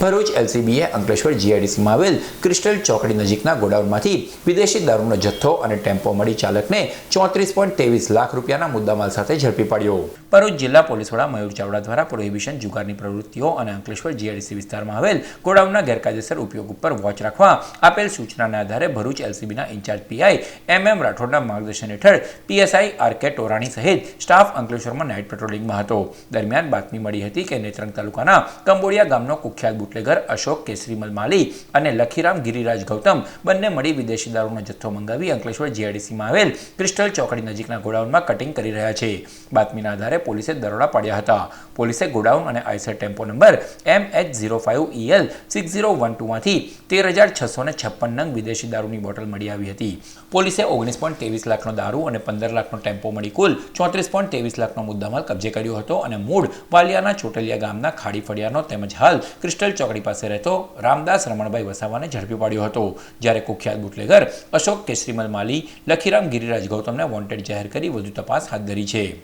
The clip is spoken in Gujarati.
ભરૂચ એલસીબીએ અંકલેશ્વર જીઆઈડીસીમાં આવેલ ક્રિસ્ટલ ચોકડી નજીકના ગોડાઉનમાંથી વિદેશી દારૂનો જથ્થો અને ટેમ્પો મળી ચાલકને ચોત્રીસ પોઈન્ટ ત્રેવીસ લાખ રૂપિયાના મુદ્દામાલ સાથે ઝડપી પાડ્યો. ભરૂચ જિલ્લા પોલીસ વડા મયુર ચાવડા દ્વારા પ્રોહિબિશન, જુગારની પ્રવૃત્તિઓ અને અંકલેશ્વર જીઆઈડીસી વિસ્તારમાં આવેલ ગોડાઉનના ગેરકાયદેસર ઉપયોગ ઉપર વોચ રાખવા આપેલ સૂચનાના આધારે Bharuch એલસીબીના in charge PI M M રાઠોડના માર્ગદર્શન હેઠળ પીએસઆઈ આર કે ટોરાણી સહિત સ્ટાફ અંકલેશ્વરમાં નાઇટ પેટ્રોલિંગમાં હતો. દરમિયાન બાતમી મળી હતી કે નેત્રંગ તાલુકાના કંબોડિયા ગામનો કુખ્યાત બુટલેગર અશોક કેસરીમલ માલી અને લખીરામ, ગિરિરાજ ગૌતમ બંને મળી વિદેશી દારૂનો જથ્થો મંગાવી અંકલેશ્વર જીઆઈડીસીમાં આવેલ ક્રિસ્ટલ ચોકડી નજીકના ગોડાઉનમાં કટિંગ કરી રહ્યા છે. બાતમીના આધારે પોલીસે દરોડા પાડ્યા હતા. પોલીસે ગોડાઉન અને Eicher tempo number M H zero five EL six zero one ટુમાંથી તેર હજાર છસો ને છપ્પન નંગ વિદેશી દારૂની બોટલ મળી આવી હતી. પોલીસે ઓગણીસ પોઈન્ટ ત્રેવીસ લાખનો દારૂ અને પંદર લાખનો ટેમ્પો મળી કુલ ચોત્રીસ પોઈન્ટ ત્રેવીસ લાખનો મુદ્દામાલ કબજે કર્યો હતો અને મૂળ વાલિયાના ચોટલિયા ગામના ખાડી ફળિયાનો તેમજ હાલ ક્રિસ્ટલ ચોકડી પાસે રહેતો રામદાસ રમણભાઈ વસાવાને ઝડપી પાડ્યો હતો. જ્યારે કુખ્યાત બુટલેગર અશોક કેસરીમલ માલી, લખીરામ ગિરિરાજ ગૌતમને વોન્ટેડ જાહેર કરી વધુ તપાસ હાથ ધરી છે.